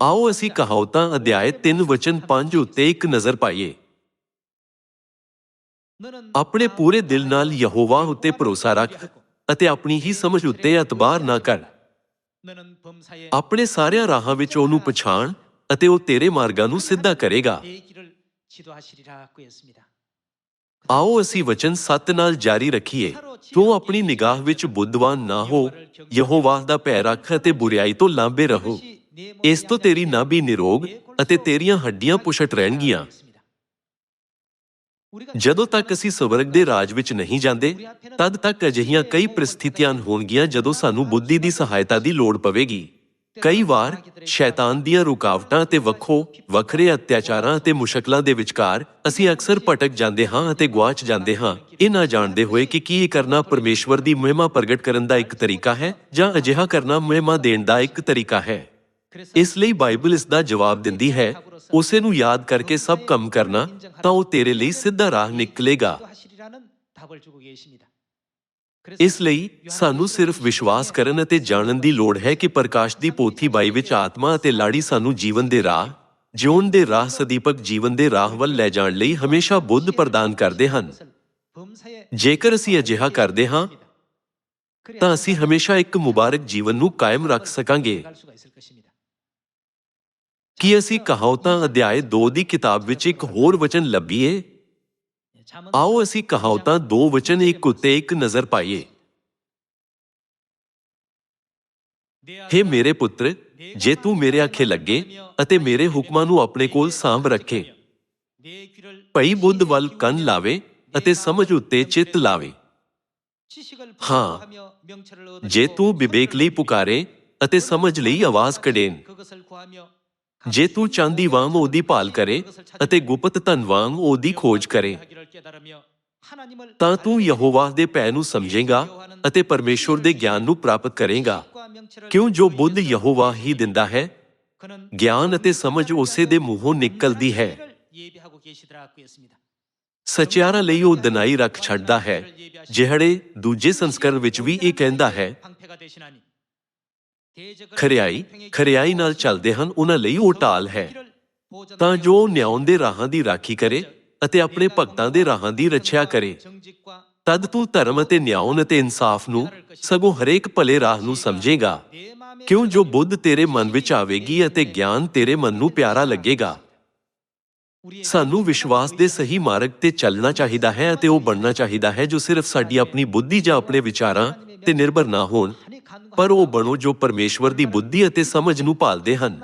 ਆਓ ਅਸੀਂ ਕਹਾਵਤਾਂ ਅਧਿਆਇ 3 ਵਚਨ 5 ਉੱਤੇ ਇੱਕ ਨਜ਼ਰ ਪਾਈਏ। ਆਪਣੇ ਪੂਰੇ ਦਿਲ ਨਾਲ ਯਹੋਵਾ ਉੱਤੇ ਭਰੋਸਾ ਰੱਖ ਅਤੇ ਆਪਣੀ ਹੀ ਸਮਝ ਉੱਤੇ ਇਤਬਾਰ ਨਾ ਕਰ। ਆਪਣੇ ਸਾਰਿਆਂ ਰਾਹਾਂ ਵਿੱਚ ਉਹਨੂੰ ਪਛਾਣ ਅਤੇ ਉਹ ਤੇਰੇ ਮਾਰਗਾਂ ਨੂੰ ਸਿੱਧਾ ਕਰੇਗਾ। ਆਓ ਅਸੀਂ ਵਚਨ 7 ਨਾਲ ਜਾਰੀ ਰੱਖੀਏ। ਤੂੰ ਆਪਣੀ ਨਿਗਾਹ ਵਿੱਚ ਬੁੱਧਵਾਨ ਨਾ ਹੋ, ਯਹੋਵਾ ਦਾ ਭੈ ਰੱਖ ਅਤੇ ਬੁਰੀਾਈ ਤੋਂ ਲਾਂਭੇ ਰਹੋ। ਇਸ ਤੋਂ ਤੇਰੀ ਨਾਭੀ ਨਿਰੋਗ ਅਤੇ ਤੇਰੀਆਂ ਹੱਡੀਆਂ ਪੁਸ਼ਟ ਰਹਿਣਗੀਆਂ। ਜਦੋਂ ਤੱਕ ਅਸੀਂ ਸਵਰਗ ਦੇ ਰਾਜ ਵਿੱਚ ਨਹੀਂ ਜਾਂਦੇ, ਤਦ ਤੱਕ ਅਜਿਹੀਆਂ ਕਈ ਪ੍ਰਸਥਿਤੀਆਂ ਹੋਣਗੀਆਂ ਜਦੋਂ ਸਾਨੂੰ ਬੁੱਧੀ ਦੀ ਸਹਾਇਤਾ ਦੀ ਲੋੜ ਪਵੇਗੀ। ਕਈ ਵਾਰ ਸ਼ੈਤਾਨ ਦੀਆਂ ਰੁਕਾਵਟਾਂ ਤੇ ਵੱਖੋ ਵੱਖਰੇ ਅਤਿਆਚਾਰਾਂ ਅਤੇ ਮੁਸ਼ਕਲਾਂ ਦੇ ਵਿਚਕਾਰ ਅਸੀਂ ਅਕਸਰ ਭਟਕ ਜਾਂਦੇ ਹਾਂ ਅਤੇ ਗਵਾਚ ਜਾਂਦੇ ਹਾਂ। ਇਹ ਨਾ ਜਾਣਦੇ ਹੋਏ ਕਿ ਕੀ ਇਹ ਕਰਨਾ ਪਰਮੇਸ਼ਵਰ ਦੀ ਮਹਿਮਾ ਪ੍ਰਗਟ ਕਰਨ ਦਾ ਇੱਕ ਤਰੀਕਾ ਹੈ ਜਾਂ ਅਜਿਹਾ ਕਰਨਾ ਮਹਿਮਾ ਦੇਣ ਦਾ ਇੱਕ ਤਰੀਕਾ ਹੈ। ਇਸ ਲਈ ਬਾਈਬਲ ਇਸ ਦਾ ਜਵਾਬ ਦਿੰਦੀ ਹੈ, ਉਸੇ ਨੂੰ ਯਾਦ ਕਰਕੇ ਸਭ ਕੰਮ ਕਰਨਾ ਤਾਂ ਉਹ ਤੇਰੇ ਲਈ ਸਿੱਧਾ ਰਾਹ ਨਿਕਲੇਗਾ। ਇਸ ਲਈ ਸਾਨੂੰ ਸਿਰਫ ਵਿਸ਼ਵਾਸ ਕਰਨ ਅਤੇ ਜਾਣਨ ਦੀ ਲੋੜ ਹੈ ਕਿ ਪ੍ਰਕਾਸ਼ ਦੀ ਪੋਥੀ ਬਾਈ ਵਿੱਚ ਆਤਮਾ ਅਤੇ ਲਾੜੀ ਸਾਨੂੰ ਜੀਵਨ ਦੇ ਰਾਹ, ਜਿਉਣ ਦੇ ਰਾਹ ਸਦੀਪਕ ਜੀਵਨ ਦੇ ਰਾਹ ਵੱਲ ਲੈ ਜਾਣ ਲਈ ਹਮੇਸ਼ਾ ਬੁੱਧ ਪ੍ਰਦਾਨ ਕਰਦੇ ਹਨ। ਜੇਕਰ ਅਸੀਂ ਅਜਿਹਾ ਕਰਦੇ ਹਾਂ, ਤਾਂ ਅਸੀਂ ਹਮੇਸ਼ਾ ਇੱਕ ਮੁਬਾਰਕ ਜੀਵਨ ਨੂੰ ਕਾਇਮ ਰੱਖ ਸਕਾਂਗੇ। ਕੀ ਅਸੀਂ ਕਹਾਵਤਾਂ ਅਧਿਆਇ 2 ਦੀ ਕਿਤਾਬ ਵਿੱਚ ਇੱਕ ਹੋਰ ਵਚਨ ਲੱਭੀਏ? ਆਓ ਅਸੀਂ ਕਹਾਵਤਾਂ 2 ਵਚਨ ਇੱਕ ਉੱਤੇ ਇੱਕ ਨਜ਼ਰ ਪਾਈਏ। हे ਮੇਰੇ ਪੁੱਤਰ, ਜੇ ਤੂੰ ਮੇਰੇ ਆਖੇ ਲੱਗੇ ਅਤੇ ਮੇਰੇ ਹੁਕਮਾਂ ਨੂੰ ਆਪਣੇ ਕੋਲ ਸਾਂਭ ਰੱਖੇ, ਭਈ ਬੁੱਧ ਵੱਲ ਕੰਨ ਲਾਵੇ ਅਤੇ ਸਮਝ ਉੱਤੇ ਚਿੱਤ ਲਾਵੇ। ਹਾਂ, ਜੇ ਤੂੰ ਵਿਵੇਕ ਲਈ ਪੁਕਾਰੇ ਅਤੇ ਸਮਝ ਲਈ ਆਵਾਜ਼ ਕਢੇਨ ਜੇ ਤੂੰ ਚਾਂਦੀ ਵਾਂਗ ਉਹਦੀ ਭਾਲ ਕਰੇ ਅਤੇ ਗੁਪਤ ਧਨ ਵਾਂਗ ਉਹਦੀ ਖੋਜ ਕਰੇ, ਤਾਂ ਤੂੰ ਯਹੋਵਾ ਦੇ ਭੈ ਨੂੰ ਸਮਝੇਗਾ ਅਤੇ ਪਰਮੇਸ਼ਵਰ ਦੇ ਗਿਆਨ ਨੂੰ ਪ੍ਰਾਪਤ ਕਰੇਗਾ। ਕਿਉਂ ਜੋ ਬੁੱਧ ਯਹੋਵਾ ਹੀ ਦਿੰਦਾ ਹੈ? ਗਿਆਨ ਅਤੇ ਸਮਝ ਉਸੇ ਦੇ ਮੂੰਹੋਂ ਨਿਕਲਦੀ ਹੈ। ਸਚਿਆਰਾਂ ਲਈ ਉਹ ਦਿਨਾਈ ਰੱਖ ਛੱਡਦਾ ਹੈ। ਜਿਹੜੇ ਦੂਜੇ ਸੰਸਕਰਣ ਵਿੱਚ ਵੀ ਇਹ ਕਹਿੰਦਾ ਹੈ ਖਰਿਆਈ ਖਰਿਆਈ ਨਾਲ ਚੱਲਦੇ ਹਨ, ਉਹਨਾਂ ਲਈ ਉਹ ਢਾਲ ਹੈ। ਤਾਂ ਜੋ ਨਿਆਉਣ ਦੇ ਰਾਹਾਂ ਦੀ ਰਾਖੀ ਕਰੇ ਅਤੇ ਆਪਣੇ ਭਗਤਾਂ ਦੇ ਰਾਹਾਂ ਦੀ ਰੱਖਿਆ ਕਰੇ। ਤਦ ਤੂੰ ਧਰਮ ਅਤੇ ਨਿਆਉਣ ਅਤੇ ਇਨਸਾਫ ਨੂੰ ਸਗੋਂ ਹਰੇਕ ਭਲੇ ਰਾਹ ਨੂੰ ਸਮਝੇਗਾ। ਕਿਉਂ ਜੋ ਬੁੱਧ ਤੇਰੇ ਮਨ ਵਿੱਚ ਆਵੇਗੀ ਅਤੇ ਗਿਆਨ ਤੇਰੇ ਮਨ ਨੂੰ ਪਿਆਰਾ ਲੱਗੇਗਾ? ਸਾਨੂੰ ਵਿਸ਼ਵਾਸ ਦੇ ਸਹੀ ਮਾਰਗ ਤੇ ਚੱਲਣਾ ਚਾਹੀਦਾ ਹੈ ਅਤੇ ਉਹ ਬਣਨਾ ਚਾਹੀਦਾ ਹੈ ਜੋ ਸਿਰਫ ਸਾਡੀ ਆਪਣੀ ਬੁੱਧੀ ਜਾਂ ਆਪਣੇ ਵਿਚਾਰਾਂ ਤੇ ਨਿਰਭਰ ਨਾ ਹੋਣ, ਪਰ ਉਹ ਬਣੋ ਜੋ ਪਰਮੇਸ਼ਵਰ ਦੀ ਬੁੱਧੀ ਅਤੇ ਸਮਝ ਨੂੰ ਭਾਲਦੇ ਹਨ।